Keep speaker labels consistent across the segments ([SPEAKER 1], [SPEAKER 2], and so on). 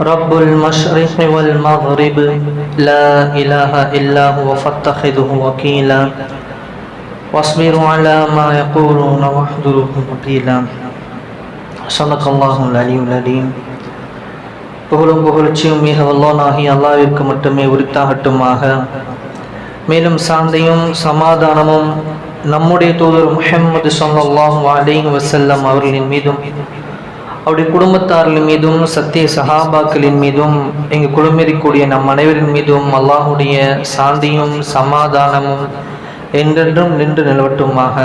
[SPEAKER 1] رب المشرق والمغرب لا إله إلا هو فاتخذه وكيلا واصبر على ما يقولون واحذره وكيلا صدق الله العلي العليم புகழும் புகழ்ச்சியும் மிக வல்லோனாகி அல்லாவிற்கு மட்டுமே உரித்தாகட்டுமாக மேலும் சாந்தையும் சமாதானமும் நம்முடைய தூதர் முஹம்மது ஸல்லல்லாஹு அலைஹி வஸல்லம் அவர்களின் மீதும் அவருடைய குடும்பத்தார்கள் மீதும் சத்திய சஹாபாக்களின் மீதும் எங்கள் குழுமிருக்கூடிய நம் அனைவரின் மீதும் அல்லாஹுடைய சாந்தியும் சமாதானமும் என்றென்றும் நின்று நிலவட்டுமாக.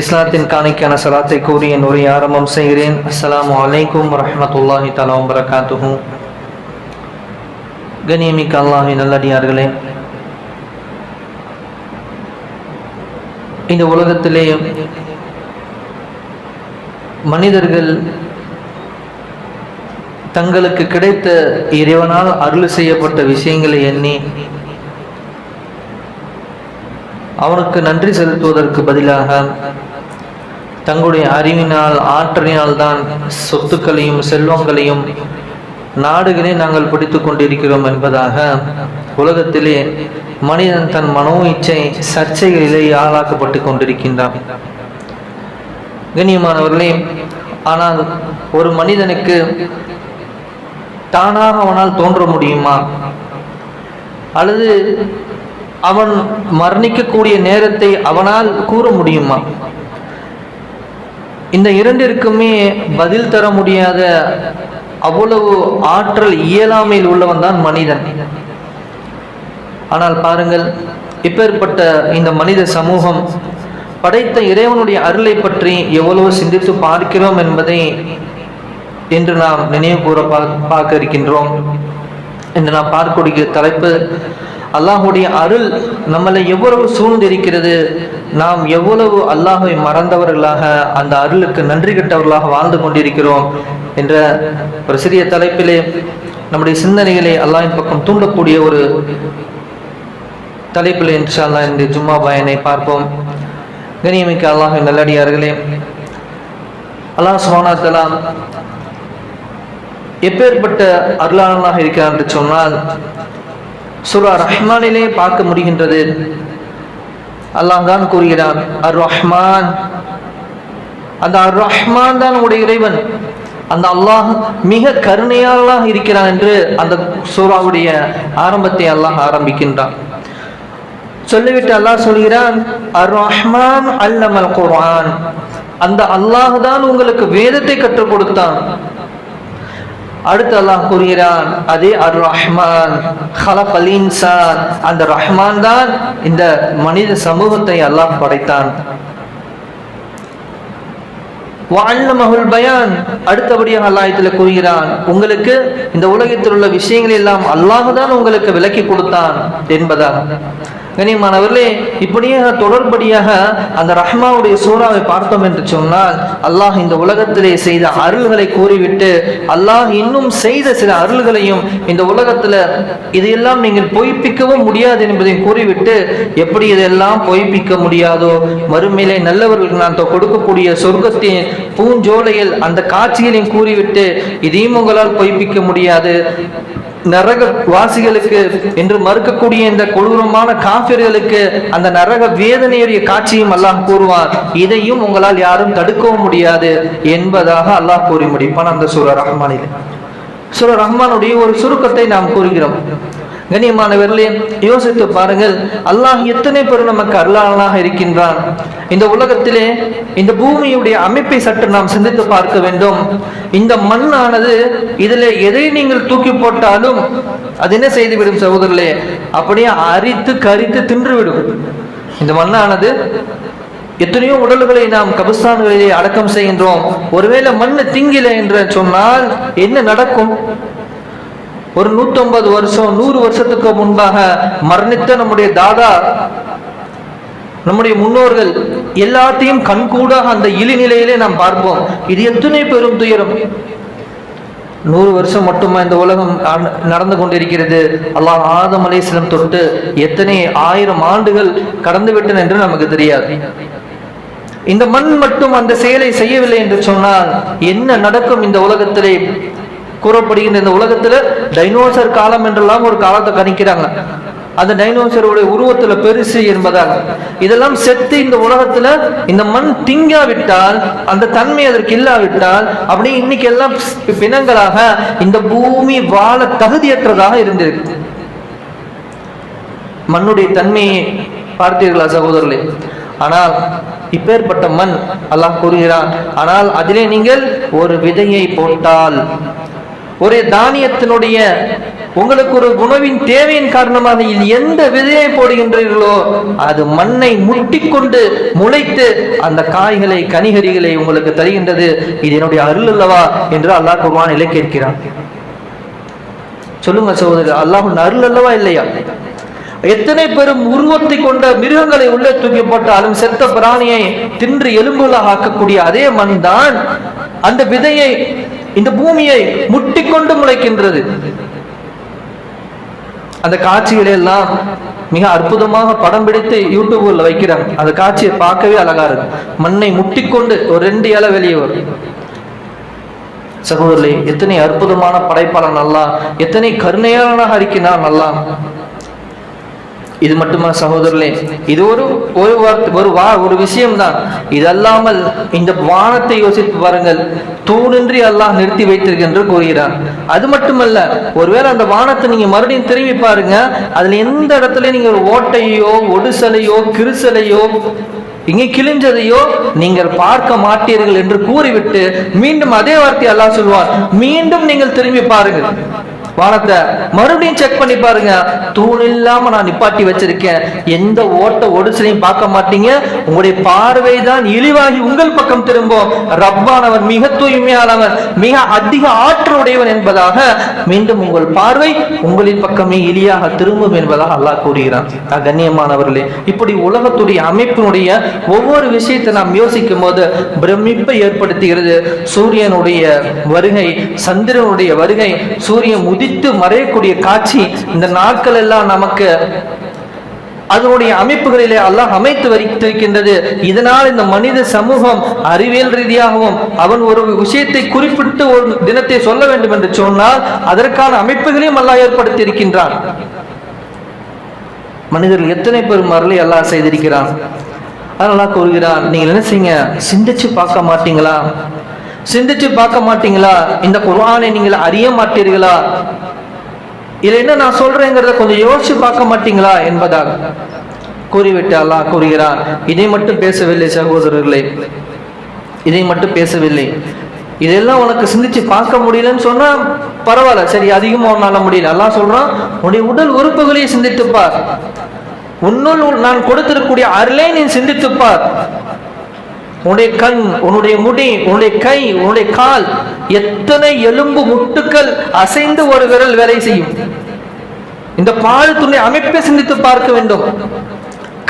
[SPEAKER 1] இஸ்லாத்தின் காணிக்கான சலாத்தை கூறி என் உரை ஆரம்பம் செய்கிறேன். அஸ்லாம் அலைக்கும் வரமத்துல்லாஹி தலாம் வரகாத்துகும் கனியமிக்க அல்லாஹி நல்லடியார்களே இந்த உலகத்திலே மனிதர்கள் தங்களுக்கு கிடைத்த இறைவனால் அருள் செய்யப்பட்ட விஷயங்களை எண்ணி அவனுக்கு நன்றி செலுத்துவதற்கு பதிலாக தங்களுடைய அறிவினால் ஆற்றலினால் தான் சொத்துக்களையும் செல்வங்களையும் நாடுகளே நாங்கள் பிடித்து கொண்டிருக்கிறோம் என்பதாக உலகத்திலே மனிதன் தன் மனோ இச்சை சர்ச்சைகளிலே ஆளாக்கப்பட்டு கொண்டிருக்கின்றான். கண்ணியமானவர்களே ஆனால் ஒரு மனிதனுக்கு தானாக அவனால் தோன்ற முடியுமா? அல்லது அவன் மரணிக்கக்கூடிய நேரத்தை அவனால் கூற முடியுமா? இந்த இரண்டிற்குமே பதில் தர முடியாத அவ்வளவு ஆற்றல் இயலாமையில் உள்ளவன் தான் மனிதன். ஆனால் பாருங்கள் இப்பேற்பட்ட இந்த மனித சமூகம் படைத்த இறைவனுடைய அருளை பற்றி எவ்வளவு சிந்தித்து பார்க்கிறோம் என்பதை என்று நாம் நினைவு கூற பார்க்க இருக்கின்றோம் என்று நாம் பார்க்கக்கூடிய தலைப்பு அல்லாஹுடைய அருள் நம்மளை எவ்வளவு சூழ்ந்திருக்கிறது நாம் எவ்வளவு அல்லாஹை மறந்தவர்களாக அந்த அருளுக்கு நன்றி கெட்டவர்களாக வாழ்ந்து கொண்டிருக்கிறோம் என்ற ஒரு சிறிய தலைப்பிலே நம்முடைய சிந்தனைகளை அல்லாஹின் பக்கம் தூண்டக்கூடிய ஒரு தலைப்பில் இன்ஷா அல்லா இந்த ஜும்மா பயனை பார்ப்போம். கனியமிக்க அல்லாஹின் நல்லடியார்களே அல்லாஹ் சுபானா எப்பேற்பட்ட அருளாளனாக இருக்கிறார் என்று சொன்னால் சுரா ரஹ்மானிலே பார்க்க முடிகின்றது. அல்லாஹ் தான் கூறுகிறான் அர் ரஹ்மான் அந்த அர் ரஹ்மான் தான் உடைய இறைவன். அந்த அல்லாஹ் மிக கருணையாளனாக இருக்கிறான் என்று அந்த சூறாவுடைய ஆரம்பத்தை அல்லாஹ் ஆரம்பிக்கின்றான். சொல்லிவிட்டு அல்லாஹ் சொல்கிறான் அர் ரஹ்மான் அல்லமல் குர்ஆன் அந்த அல்லாஹ் தான் உங்களுக்கு வேதத்தை கற்றுக் கொடுத்தான். அடுத்து அல்லாஹ் கூறுகிறான் அதே அர் ரஹ்மான் ஹலகல் இன்சான். அந்த ரஹ்மான் தான் இந்த மனித சமூகத்தை அல்லாஹ் படைத்தான். வாழ்நமகுல் பயான். அடுத்தபடியாக அல்லாஹத்தில் கூறுகிறான் உங்களுக்கு இந்த உலகத்தில் உள்ள விஷயங்கள் எல்லாம் அல்லாஹ் தான் உங்களுக்கு விலக்கி கொடுத்தான் என்பதாக கனியமானவர்களே இப்படியே தொடர்படியாக அந்த ரஹ்மாவுடைய சூறாவை பார்த்தோம் என்று சொன்னால் அல்லாஹ் இந்த உலகத்திலே செய்த அருள்களை கூறிவிட்டு அல்லாஹ் இன்னும் செய்த சில அருள்களையும் இந்த உலகத்துல இதையெல்லாம் நீங்கள் பொய்ப்பிக்கவும் முடியாது என்பதை கூறிவிட்டு எப்படி இதெல்லாம் பொய்ப்பிக்க முடியாதோ மறுமையிலே நல்லவர்களுக்கு நான் கொடுக்கக்கூடிய சொர்க்கத்தின் பூஞ்சோலையில் அந்த காட்சிகளையும் கூறிவிட்டு இதையும் உங்களால் பொய்ப்பிக்க முடியாது. நரக வாசிகளுக்கு என்று மறுக்கக்கூடிய இந்த கொடூரமான காபிர்களுக்கு அந்த நரக வேதனையுடைய காட்சியும் அல்லாஹ் கூறுவான் இதையும் உங்களால் யாரும் தடுக்கவும் முடியாது என்பதாக அல்லாஹ் கூறி முடிப்பான் அந்த சூர ரஹ்மானில். சூர ரஹ்மானுடைய ஒரு சுருக்கத்தை நாம் கூறுகிறோம். கண்ணியமானவர்களே யோசித்து பாருங்கள். அல்லாஹ் எத்தனை பேர் நமக்கு அருளாளனாக இருக்கின்றான்? இந்த உலகத்திலே இந்த பூமியுடைய அமைப்பை சற்று நாம் சிந்தித்து பார்க்க வேண்டும். இந்த மண்ணானது இதில் எதை நீங்கள் தூக்கி போட்டாலும் அது என்ன செய்துவிடும் சகோதரர்களே? அப்படியே அரித்து கரித்து தின்றுவிடும். இந்த மண்ணானது எத்தனையோ உடல்களை நாம் கபஸ்தான்களிலே அடக்கம் செய்கின்றோம். ஒருவேளை மண்ணு திங்கில என்று சொன்னால் என்ன நடக்கும்? ஒரு நூத்தொன்பது வருஷம் நூறு வருஷத்துக்கு முன்பாக மரணித்த நம்முடைய தாதா நம்முடைய முன்னோர்கள் எல்லாத்தையும் கண்கூடாக அந்த இழிநிலையிலே நாம் பார்ப்போம். இது எத்தனை பெரும் துயரம். நூறு வருஷம் மட்டுமா இந்த உலகம் நடந்து கொண்டிருக்கிறது? அல்லாஹ் ஆதம் அலேஸ்லம் தொட்டு எத்தனை ஆயிரம் ஆண்டுகள் கடந்து விட்டன என்று நமக்கு தெரியாது. இந்த மண் மட்டும் அந்த செயலை செய்யவில்லை என்று சொன்னால் என்ன நடக்கும் இந்த உலகத்திலே? கூறப்படுகின்ற இந்த உலகத்துல டைனோசர் காலம் என்றெல்லாம் ஒரு காலத்தை கணிக்கிறாங்க. அந்த டைனோசருடைய உருவத்துல பெருசு என்பதால். இதெல்லாம் செத்து இந்த உலகத்துல இந்த மண் திங்காவிட்டால் அந்த தன்மை அதற்கு இல்லாவிட்டால் அப்படி இன்னைக்கு எல்லாம் பிணங்களாக இந்த பூமி வாழ தகுதியற்றதாக இருந்திருக்கு. மண்ணுடைய தன்மையை பார்த்தீர்களா சகோதரர்களே? ஆனால் இப்பேற்பட்ட மண் அல்லாஹ் கூறுகிறான் ஆனால் அதிலே நீங்கள் ஒரு விதையை போட்டால் ஒரு தானியத்தினுடைய உங்களுக்கு ஒரு உணவின் தேவையின் காரணமாக இது எந்த விதையை போடுகின்றீர்களோ அது மண்ணை முட்டிக்கொண்டு முளைத்து அந்த காய்களை கனிகறிகளை உங்களுக்கு தருகின்றது. இது என்னுடைய அருள் அல்லவா என்று அல்லாஹ் குர்ஆனிலே கேட்கிறான். சொல்லுங்க சகோதரர் அல்லாஹ் அருள் அல்லவா இல்லையா? எத்தனை பெரும் உருவத்தை கொண்ட மிருகங்களை உள்ளே தூக்கி போட்டாலும் செத்த பிராணியை தின்று எலும்புகளாக ஆக்கக்கூடிய அதே மண் தான் அந்த விதையை இந்த பூமியை முட்டிக்கொண்டு முளைக்கின்றது. அந்த காட்சிகளை எல்லாம் மிக அற்புதமாக படம் பிடித்து யூடியூப்ல வைக்கிறாங்க. அந்த காட்சியை பார்க்கவே அழகா இருக்கு. மண்ணை முட்டிக்கொண்டு ஒரு ரெண்டு இலை வெளியே வரும் சகோதரர்களே எத்தனை அற்புதமான படைப்பாளர் நல்லா எத்தனை கருணையான அறிக்கினான் நல்லா. இது மட்டுமா சகோதரர்களே? இது ஒரு ஒரு வார்த்தை ஒரு வா ஒரு விஷயம்தான். இதல்லாமல் இந்த வானத்தை யோசித்து பாருங்கள். தூணின்றி அல்லாஹ் நிறுத்தி வைத்திருக்கின்ற கூறுகிறார். அது மட்டுமல்ல ஒருவேளை அந்த வானத்தை நீங்க மறுபடியும் திரும்பி பாருங்க அதுல எந்த இடத்துல நீங்க ஒரு ஓட்டையோ ஒடுசலையோ கிருசலையோ இங்கே கிழிஞ்சதையோ நீங்கள் பார்க்க மாட்டீர்கள் என்று கூறிவிட்டு மீண்டும் அதே வார்த்தை அல்லாஹ் சொல்வார். மீண்டும் நீங்கள் திரும்பி பாருங்கள். வானத்தை மறுபடியும் செக் பண்ணி பாருங்க. தூண் இல்லாம நான் நிப்பாட்டி வச்சிருக்கேன். எந்த ஓட்ட ஒடிச்சலையும் பார்க்க மாட்டீங்க. உங்களுடைய பார்வை தான் இழிவாகி உங்கள் பக்கம் திரும்பும். ரப்பானவர் மிக தூய்மையானவர் மிக அதிக ஆற்றலுடையவன் என்பதாக மீண்டும் உங்கள் பார்வை உங்களின் பக்கமே இழியாக திரும்பும் என்பதாக அல்லாஹ் கூறுகிறான். கண்ணியமானவர்களே இப்படி உலகத்துடைய அமைப்பினுடைய ஒவ்வொரு விஷயத்தை நாம் யோசிக்கும் போது பிரமிப்பை ஏற்படுத்துகிறது. சூரியனுடைய வருகை சந்திரனுடைய வருகை சூரியன் உதி உதித்து மறையக்கூடிய காட்சி இந்த நாட்கள் எல்லாம் நமக்கு அதனுடைய அமைப்புகளிலே அல்லாஹ் அமைத்து வைத்திருக்கின்றது. இதனால் இந்த மனித சமூகம் அறிவியல் ரீதியாகவும் அவன் ஒரு விஷயத்தை குறிப்பிட்டு ஒரு தினத்தை சொல்ல வேண்டும் என்று சொன்னால் அதற்கான அமைப்புகளையும் அல்லாஹ் ஏற்படுத்தி இருக்கின்றான் மனிதர்கள் எத்தனை பெரும் அருளை அல்லாஹ் செய்திருக்கிறான்? அதனால கூறுகிறான் நீங்கள் என்ன செய்யுங்க? சிந்திச்சு பார்க்க மாட்டீங்களா? சிந்திச்சு பார்க்க மாட்டீங்களா? இந்த குர்ஆனை நீங்கள் அறிய மாட்டீர்களா? இதுல என்ன நான் சொல்றேங்கிறத கொஞ்சம் யோசிச்சு பார்க்க மாட்டீங்களா என்பதாக கூறிவிட்டு அல்லாஹ் கூறுகிறான். இதை மட்டும் பேசவில்லை சகோதரர்களே. இதை மட்டும் பேசவில்லை. இதெல்லாம் உனக்கு சிந்திச்சு பார்க்க முடியலன்னு சொன்னா பரவாயில்ல. சரி அதிகமா உன்னால முடியல. எல்லாம் சொல்றான் உன்னுடைய உடல் உறுப்புகளையும் சிந்தித்துப்பார் உன்னுள் நான் கொடுத்திருக்கக்கூடிய அருளை நீ சிந்தித்துப்பார் உன்னுடைய கண் உன்னுடைய முடி உன்னுடைய கை உன்னுடைய கால் எத்தனை எலும்பு முட்டுக்கள் அசைந்து ஒரு விரல் வேலை செய்யும்? இந்த பாலத்துடைய அமைப்பை சிந்தித்து பார்க்க வேண்டும்.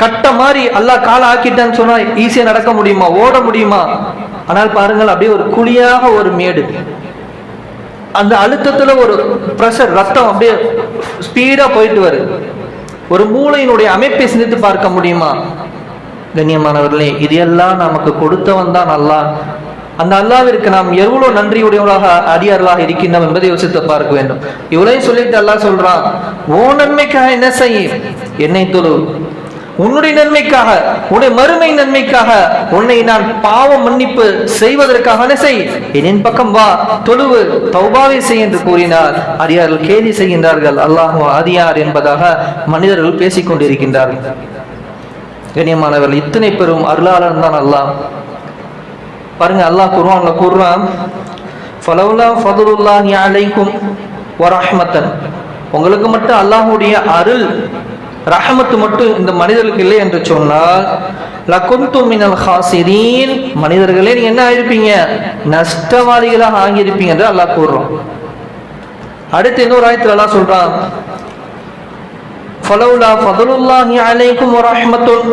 [SPEAKER 1] கட்ட மாதிரி அல்லாஹ் காலை ஆக்கிட்டான்னு சொன்னா ஈஸியா நடக்க முடியுமா? ஓட முடியுமா? ஆனால் பாருங்கள் அப்படியே ஒரு குழியாக ஒரு மேடு. அந்த அழுத்தத்துல ஒரு ப்ரெஷர் ரத்தம் அப்படியே ஸ்பீடா போயிட்டு வருது ஒரு மூளையினுடைய அமைப்பை சிந்தித்து பார்க்க முடியுமா? கண்ணியமானவர்களே இது எல்லாம் நமக்கு கொடுத்தவன் தான் அல்லாஹ். அந்த அல்லாவிற்கு நாம் எவ்வளவு நன்றியுடையவர்களாக அடியார்களாக இருக்கின்றோம் என்பதை யோசித்து பார்க்க வேண்டும். இவ்வளவு சொல்லிட்டு அல்லாஹ் சொல்றான் ஓ நன்மைக்காக என்ன செய் என்னை தொழு. உன்னுடைய நன்மைக்காக உன்னுடைய மறுமை நன்மைக்காக உன்னை நான் பாவ மன்னிப்பு செய்வதற்காக செய்? என் பக்கம் வா தொழுவு தௌபாவை செய் என்று கூறினார். அடியார்கள் கேலி செய்கின்றார்கள். அல்லாஹ் அதியார் என்பதாக மனிதர்கள் பேசிக் கொண்டிருக்கின்றார்கள் கண்ணியமானவர்கள் இத்தனை பெரும் அருளாளன் தான் அல்லாஹ். பாருங்க அல்லாஹ் குர்ஆன்ல கூறுறான் ஃபலவுலா ஃபதுலுல்லாஹி அலைக்கும் வரஹ்மத்தன். உங்களுக்கு மட்டும் அல்லாஹுடைய அருள் ரஹமத்து மட்டும் இந்த மனிதர்களுக்கு இல்லை என்று சொன்னால் லகுந்து மினல் ஹாசிரீன். மனிதர்களே நீங்க என்ன ஆயிருப்பீங்க? நஷ்டவாதிகளாக ஆகியிருப்பீங்க என்று அல்லாஹ் கூறுறோம் அடுத்து இன்னொரு ஆயத்தில் எல்லாம் சொல்றான் ஃபலவுலா ஃபதலுல்லாஹி அலைக்கும் வரஹ்மத்துன்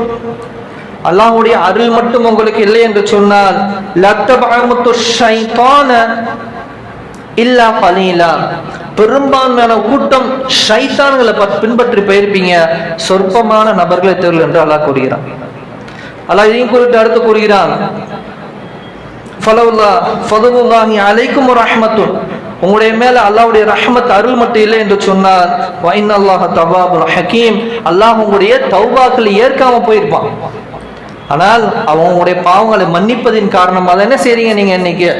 [SPEAKER 1] அல்லாஹ்வுடைய அருள் மட்டும் உங்களுக்கு இல்லை என்று சொன்னால் லத்தபஅமுத்து ஷைத்தான இல்லா கலீலா. பெரும்பான்மையான கூட்டம் ஷைத்தான்களை பின்பற்றி போயிருப்பீங்க. சொற்பமான நபர்களை தெருள் என்று அல்லாஹ் கூறுகிறான். அல்லாஹ் இதையும் குறித்து அடுத்து கூறுகிறான். ஃபலவுல்லா ஃபதுலுல்லாஹி அலைக்கும் ரஹ்மத்துன் உங்களுடைய மேல அல்லாவுடைய ரஹ்மத் அருள் மட்டும் இல்லை என்று சொன்னார். வைன் அல்லாஹ் தபாபுல் ஹக்கீம் அல்லாஹ் உங்களுடைய தௌபாக்கள் ஏற்காம போயிருப்பான். ஆனால் அவன் உங்களுடைய பாவங்களை மன்னிப்பதின் காரணமாக என்ன செய்றீங்க நீங்க இன்னைக்கு?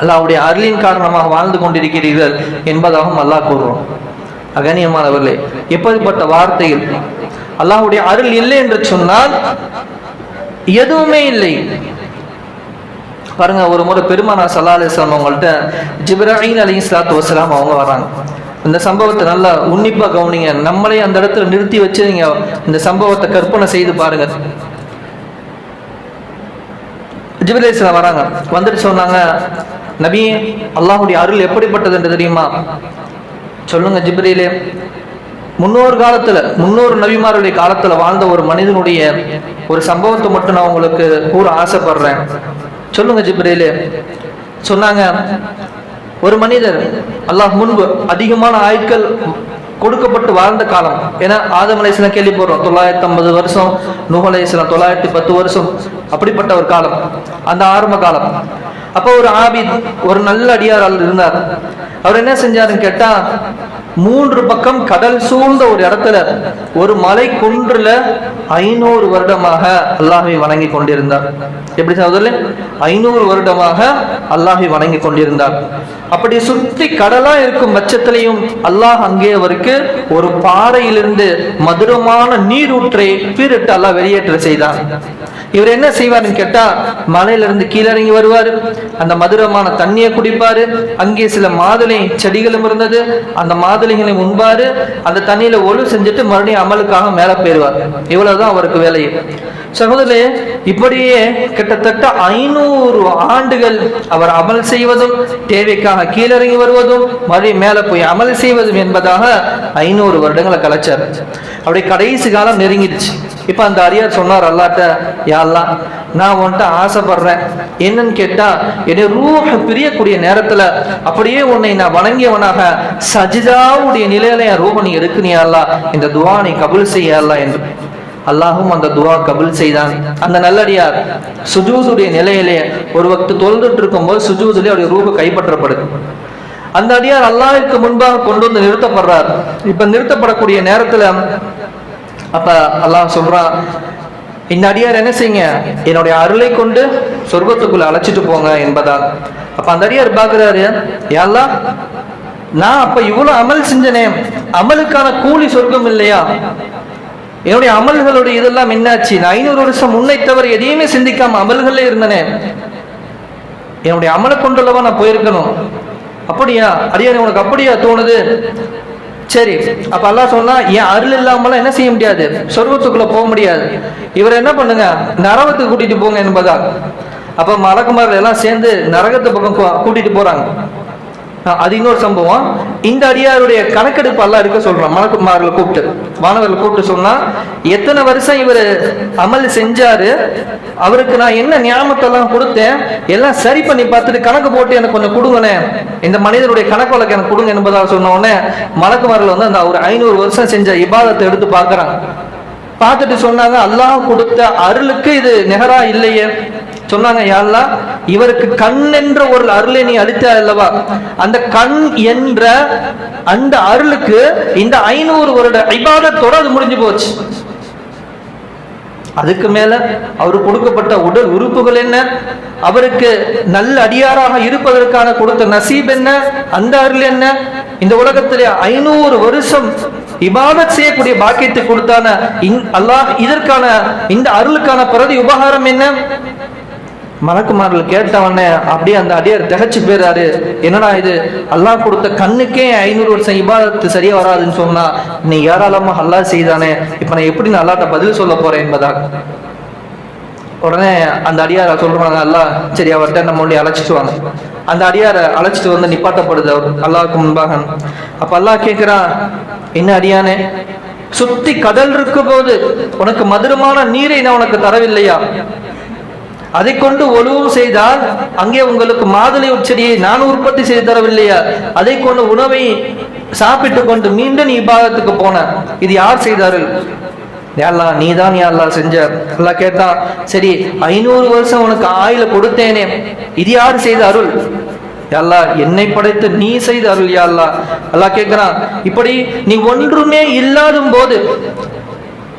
[SPEAKER 1] அல்லாவுடைய அருளின் காரணமாக வாழ்ந்து கொண்டிருக்கிறீர்கள் என்பதாகவும் அல்லாஹ் கூறுவோம் அகணியமானவர்களே எப்படிப்பட்ட வார்த்தையில் அல்லாஹுடைய அருள் இல்லை என்று சொன்னால் எதுவுமே இல்லை. பாருங்க ஒரு முறை பெருமானா சல்லா அலிஸ்லாம் அவங்கள்ட்ட ஜிப்ராஹிம் அலி இஸ்லாத்து வஸ்லாம் அவங்க வராங்க. இந்த சம்பவத்தை நல்லா உன்னிப்பா கவனிங்க. நம்மளே அந்த இடத்துல நிறுத்தி வச்சு நீங்கள் இந்த சம்பவத்தை கற்பனை செய்து பாருங்க. ஜிப்ரீல் இஸ்லாம் வராங்க. வந்துட்டு சொன்னாங்க நபி அல்லாஹுடைய அருள் எப்படிப்பட்டது என்று தெரியுமா? சொல்லுங்க ஜிப்ரேலே. முன்னோர் காலத்துல முன்னோர் நபிமாருடைய காலத்துல வாழ்ந்த ஒரு மனிதனுடைய ஒரு சம்பவத்தை மட்டும் நான் உங்களுக்கு கூற ஆசைப்படுறேன். சொல்லுங்க ஜிப்ரேலு. சொன்னாங்க ஒரு மனிதர் அல்லாஹ் முன்பு அதிகமான ஆயுட்கள் கொடுக்கப்பட்டு வாழ்ந்த காலம். ஏன்னா ஆதம் அலைஸ்லாம் கேள்வி போடுறோம். தொள்ளாயிரத்தி ஐம்பது வருஷம் நூஹ் தொள்ளாயிரத்தி பத்து வருஷம் அப்படிப்பட்ட ஒரு காலம். அந்த ஆரம்ப காலம். அப்போ ஒரு ஆபித் ஒரு நல்ல அடியார் ஆள் இருந்தார். அவர் என்ன செஞ்சாருன்னு கேட்டா மூன்று பக்கம் கடல் சூழ்ந்த ஒரு இடத்துல ஒரு மலை குன்றுல ஐநூறு வருடமாக அல்லாஹை வணங்கி கொண்டிருந்தார். எப்படி சகோதரர்களே? ஐநூறு வருடமாக அல்லாஹை வணங்கி கொண்டிருந்தார். அப்படி சுத்தி கடலா இருக்கும் பட்சத்திலையும் அல்லாஹ் அங்கே அவருக்கு ஒரு பாறையிலிருந்து மதுரமான நீரூற்றை பீரிட்டு அல்லா வெளியேற்ற செய்தார் இவர் என்ன செய்வாருன்னு கேட்டா மலையில இருந்து வருவார். இறங்கி வருவாரு அந்த மதுரமான தண்ணியை குடிப்பாரு. அங்கே சில மாதுளை செடிகளும் இருந்தது. அந்த மாதுளைகளை உண்பாரு. அந்த தண்ணியில ஒழு செஞ்சுட்டு மறுபடியும் அமலுக்காக மேல போயிருவார் இவ்வளவுதான் அவருக்கு வேலை. சகோதரே இப்படியே கிட்டத்தட்ட ஐநூறு ஆண்டுகள் அவர் அமல் செய்வதும் தேவைக்காக கீழறங்கி வருவதும் மறுபடியும் மேல போய் அமல் செய்வதும் என்பதாக ஐநூறு வருடங்களை கலைச்சார் அப்படியே கடைசி காலம் நெருங்கிடுச்சு. இப்ப அந்த அரியார் சொன்னார் அல்லாட்ட யாரெல்லாம் நான் உன்கிட்ட ஆசைப்படுறேன். என்னன்னு கேட்டா என்னை ரூஹ பிரியக்கூடிய நேரத்துல அப்படியே உன்னை நான் வணங்கியவனாக சஜிதாவுடைய நிலையில என் ரூபனை எடுக்கணியாலா இந்த துவானை கபுல் செய்யலாம் என்று. அல்லாஹும் அந்த துவா கபுல் செய்தான். அந்த நல்லடியார் சுஜூசுடைய நிலையிலே ஒரு வக்து தொழுதுட்டு இருக்கும்போது சுஜூசுலேயே அவருடைய ரூப கைப்பற்றப்படுது. அந்த அடியார் அல்லாஹிற்கு முன்பாக கொண்டு வந்து நிறுத்தப்படுறார். இப்ப நிறுத்தப்படக்கூடிய நேரத்துல அப்ப அல்லாஹ் சொல்றான் இந்த அடியார் என்ன செய்யுங்க? என்னுடைய அருளை கொண்டு சொர்க்கத்துக்குள்ள அழைச்சிட்டு போங்க என்பதால். அப்ப அந்த அடியார் பாக்குறாரு யாழ்லா நான் அப்ப இவ்வளவு அமல் செஞ்சனே அமலுக்கான கூலி சொர்க்கம் இல்லையா? என்னுடைய அமல்களுடைய இதெல்லாம் என்னாச்சு? நான் ஐநூறு வருஷம் முன்னை தவிர எதையுமே சிந்திக்காம அமல்களே இருந்தனே. என்னுடைய அமலை கொண்டுள்ளவா நான் போயிருக்கணும். அப்படியா? அடியாரு உனக்கு அப்படியா தோணுது? சரி அப்ப அல்லா சொன்னா என் அருள் இல்லாமலாம் என்ன செய்ய முடியாது? சொர்க்கத்துக்குள்ள போக முடியாது. இவர் என்ன பண்ணுங்க? நரகத்துக்கு கூட்டிட்டு போங்க என்பதா? அப்ப மலக்குமார்கள் எல்லாம் சேர்ந்து நரகத்து பக்கம் கூட்டிட்டு போறாங்க. அது இன்னொரு சம்பவம். இந்த அடியாருடைய கணக்கெடுப்பு எல்லாம் இருக்க சொல்றான். மணக்குமார்களை கூப்பிட்டு. மாணவர்களை கூப்பிட்டு சொன்னா எத்தனை வருஷம் இவர் அமல் செஞ்சாரு? அவருக்கு நான் என்ன ஞாபகத்தெல்லாம் கொடுத்தேன்? எல்லாம் சரி பண்ணி பார்த்துட்டு கணக்கு போட்டு எனக்கு கொஞ்சம் கொடுங்கண்ணே இந்த மனிதனுடைய கணக்கு வழக்கு எனக்கு கொடுங்க என்பதாக சொன்ன உடனே மலக்குமார்கள் வந்து அந்த ஒரு ஐநூறு வருஷம் செஞ்ச இபாதத்தை எடுத்து பார்க்குறாங்க. பார்த்துட்டு சொன்னாங்க அல்லாஹ் கொடுத்த அருளுக்கு இது நிகரா இல்லையே. சொன்னாங்க யாழ்லா இவருக்கு கண் என்ற ஒரு அருளை நீ அளித்த அல்லவா? அந்த கண் என்ற அந்த அருளுக்கு இந்த ஐநூறு வருட ஐபாதத்தோட அது முடிஞ்சு போச்சு. அதுக்கு மேல அவரு கொடுக்கப்பட்ட உடல் உறுப்புகள் என்ன? அவருக்கு நல்ல அடியாராக இருப்பதற்கான கொடுத்த நசீப் என்ன? அந்த அருள் என்ன? இந்த உலகத்திலே ஐநூறு வருஷம் இபாதத் செய்யக்கூடிய பாக்கியத்தை கொடுத்தான அல்லாஹ் இதற்கான இந்த அருளுக்கான பிரதி உபகாரம் என்ன? மலக்குமார்கள் கேட்டவனே அப்படியே அந்த அடியார் திகச்சு போயிறாரு என்னடா இது? அல்லாஹ் கொடுத்த கண்ணுக்கே ஐநூறு வருஷம் இபாதத்து சரியா வராதுன்னு சொன்னா நீ ஏராளமா அல்லாஹ் செய்தானே இப்ப நான் எப்படி நான் அல்லாட்ட பதில் சொல்ல போறேன் என்பதாக. உடனே அந்த அடியார சொல்றாங்க அல்லாஹ் சரி அவர்கிட்ட நம்ம அழைச்சிட்டு வாங்க. அந்த அடியார அழைச்சிட்டு வந்து நிப்பாட்டப்படுது அவர் அல்லாவுக்கு முன்பாக. அப்ப அல்லாஹ் கேட்கிறான் என்ன அடியானே? சுத்தி கடல் இருக்கும் போது உனக்கு மதுரமான நீரை நான் உனக்கு தரவில்லையா? அதை கொண்டு ஒழுவும் செய்தால் அங்கே உங்களுக்கு மாதுளை உச்சரியை நான் உற்பத்தி செய்து தரவில்லையா? அதை கொண்டு உணவை சாப்பிட்டு கொண்டு மீண்டும் நீ இபாதத்துக்கு போன இது யார் செய்தார்கள்? யாழ்லா நீ தான் யாழ்லா செஞ்ச. எல்லாம் கேட்டான் சரி ஐநூறு வருஷம் உனக்கு ஆயில கொடுத்தேனே. இது யார் செய்த அருள் யாழ்லா என்னை படைத்து நீ செய்த அருள் யாழ்லா எல்லாம் கேட்கிறான் இப்படி நீ ஒன்றுமே இல்லாத போது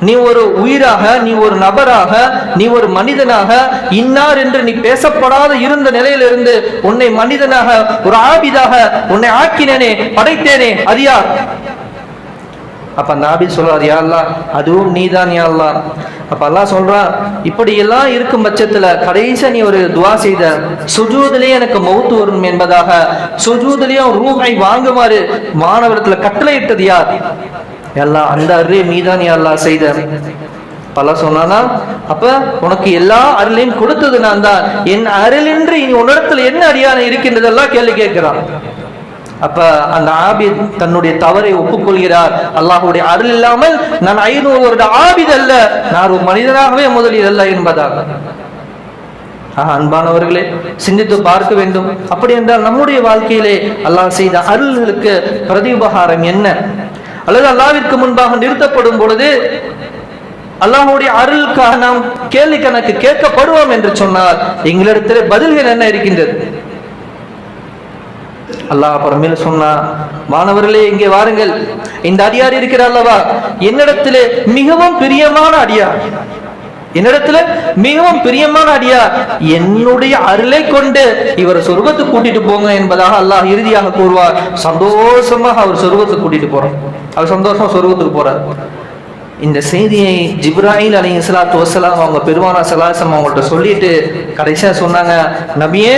[SPEAKER 1] நீ ஒரு உயிராக நீ ஒரு நபராக நீ ஒரு மனிதனாக இன்னார் என்று நீ பேசப்படாத இருந்த நிலையிலிருந்து உன்னை மனிதனாக ஒரு ஆபிதாக உன்னை ஆக்கினேனே படைத்தேனே அது யார்? அப்ப அந்த ஆபி சொல்றார் யா அதுவும் நீதான் யா அப்ப அல்லாஹ் சொல்றான் இப்படி எல்லாம் இருக்கும் பட்சத்துல கடைசியா நீ ஒரு துவா செய்த சுஜூதிலே எனக்கு மௌத்து வரும் என்பதாக சுஜூதிலேயும் ரூஹை வாங்குமாறு மாணவரத்துல கட்டளையிட்டது யார்? எல்லாம் அந்த அருளையும் நீதான் நீ அல்லாஹ் செய்த. பல சொன்னானா அப்ப உனக்கு எல்லா அருளையும் கொடுத்தது நான் தான். என் அருளின்றி இனி உன்னிடத்துல என்ன அடியான இருக்கின்றதெல்லாம் கேள்வி கேட்கிறான். அப்ப அந்த ஆபித் தன்னுடைய தவறை ஒப்புக்கொள்கிறார். அல்லாஹுடைய அருள் இல்லாமல் நான் ஐநூறு வருட ஆபித் அல்ல நான் ஒரு மனிதனாகவே முதலில் அல்ல என்பதாக. அன்பானவர்களே சிந்தித்து பார்க்க வேண்டும். அப்படி என்றால் நம்முடைய வாழ்க்கையிலே அல்லாஹ் செய்த அருள்களுக்கு பிரதிபகாரம் என்ன? அல்லது அல்லாவிற்கு முன்பாக நிறுத்தப்படும் பொழுது அல்லாஹுடைய அருளுக்காக நாம் கேள்வி கணக்கு கேட்கப்படுவோம் என்று சொன்னால் எங்களிடத்தில் பதில்கள் என்ன இருக்கின்றது? அல்லாஹ் அப்புறமேல சொன்னா மாணவர்களே இங்கே வாருங்கள். இந்த அடியார் இருக்கிறார் அல்லவா? என்னிடத்திலே மிகவும் பிரியமான அடியார். என்னிடத்துல மிகவும் பிரியமான அடியார் என்னுடைய அருளை கொண்டு இவர் சொர்க்கத்துக்கு கூட்டிட்டு போங்க என்பதாக அல்லாஹ் இறுதியாக கூறுவார். சந்தோஷமாக அவர் சொர்க்கத்துக்கு கூட்டிட்டு போறார். அவர் சந்தோஷமா சொர்க்கத்துக்கு போறார். இந்த செய்தியை ஜிப்ராஹில் அலி இஸ்லாத்து வசலாம் அவங்க பெருமானா சலாசம் அவங்கள்ட்ட சொல்லிட்டு கடைசியா சொன்னாங்க நபியே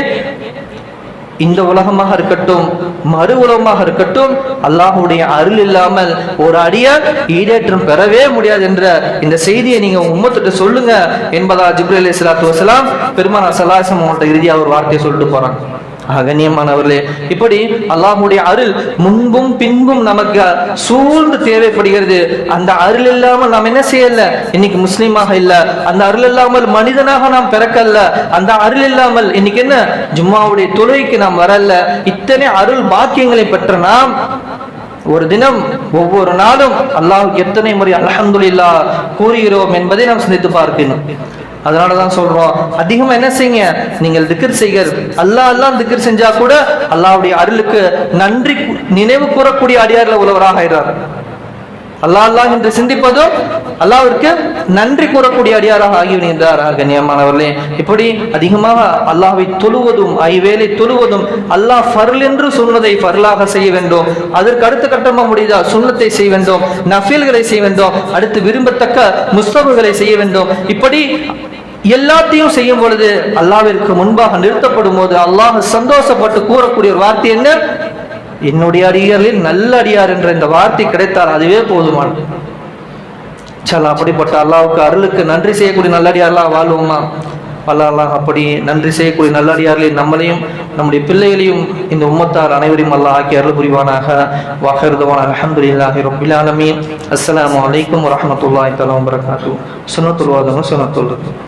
[SPEAKER 1] இந்த உலகமாக இருக்கட்டும் மறு உலகமாக இருக்கட்டும் அல்லாஹுடைய அருள் இல்லாமல் ஒரு அடியார் ஈடேற்றம் பெறவே முடியாது என்ற இந்த செய்தியை நீங்க உம்மத்திட்ட சொல்லுங்க என்பதா ஜிப்ரல் அலி சலாத்து வசலாம் பெருமானா சலாசம் அவங்கள்ட்ட இறுதியாக ஒரு வார்த்தையை சொல்லிட்டு போறாங்க. அகணியமானவர்களே இப்படி அல்லாஹ்வுடைய அருள் முன்பும் பின்பும் நமக்கு சூழ்ந்து தேவைப்படுகிறது. அந்த அருள் இல்லாமல் நாம் என்ன செய்யல? இன்னைக்கு முஸ்லீமாக இல்ல. அந்த அருள் இல்லாமல் மனிதனாக நாம் பிறக்கல்ல அந்த அருள் இல்லாமல் இன்னைக்கு என்ன? ஜும்மாவுடைய தொழுகைக்கு நாம் வரல. இத்தனை அருள் பாக்கியங்களை பெற்ற நாம் ஒரு தினம் ஒவ்வொரு நாளும் அல்லாஹ் எத்தனை முறை அலஹந்துல்லா கூறுகிறோம் என்பதை நாம் சிந்தித்து பார்க்கணும். அதனால தான் சொல்றோம். அதிகமா என்ன செய்யுங்க? நீங்கள் திக்கர் செய்கிற அல்லாஹ் அல்லாஹ் திக்கர் செஞ்சா கூட அல்லாஹ்வுடைய அருளுக்கு நன்றி நினைவு கூறக்கூடிய அடியார்ல உள்ளவராக ஆயிடுறார். அல்லாஹ் அல்லாஹ் என்று சிந்திப்பதும் அல்லாவிற்கு நன்றி கூறக்கூடிய அடியாராக ஆகிவிடுகின்றார் கண்ணியமானவர்களே இப்படி அதிகமாக அல்லாஹை தொழுவதும் ஐவேளை தொழுவதும் அல்லாஹ் ஃபர்ல் என்று சொன்னதை ஃபர்லாக செய்ய வேண்டும். அதற்கு அடுத்த கட்டமாக முடியுதா? சுண்ணத்தை செய்ய வேண்டும் நஃபீல்களை செய்ய வேண்டும் அடுத்து விரும்பத்தக்க முஸ்தபுகளை செய்ய வேண்டும். இப்படி எல்லாத்தையும் செய்யும் பொழுது அல்லாவிற்கு முன்பாக நிறுத்தப்படும் போது அல்லாஹ் சந்தோஷப்பட்டு கூறக்கூடிய ஒரு வார்த்தை என்ன? என்னுடைய அடியாரில் நல்ல அடியார் என்ற இந்த வார்த்தை கிடைத்தால் அதுவே போதுமானது. சலா அப்படிப்பட்ட அல்லாவுக்கு அருளுக்கு நன்றி செய்யக்கூடிய நல்லடியாரெல்லாம் வாழ்வோமா? அல்லாஹ் அப்படி நன்றி செய்யக்கூடிய நல்லடியார்களில் நம்மளையும் நம்முடைய பிள்ளைகளையும் இந்த உம்மத்தார் அனைவரையும் அல்லாஹ் ஆக்கி அருள் புரிவானாக. வாஹருதவான அலமதுல்லாஹி ரபில் ஆலமீன். அஸ்ஸலாமு அலைக்கும் வரஹ்மத்துல்லாஹி தஆலா வபரகாத்துஹு. சுன்னத்துல்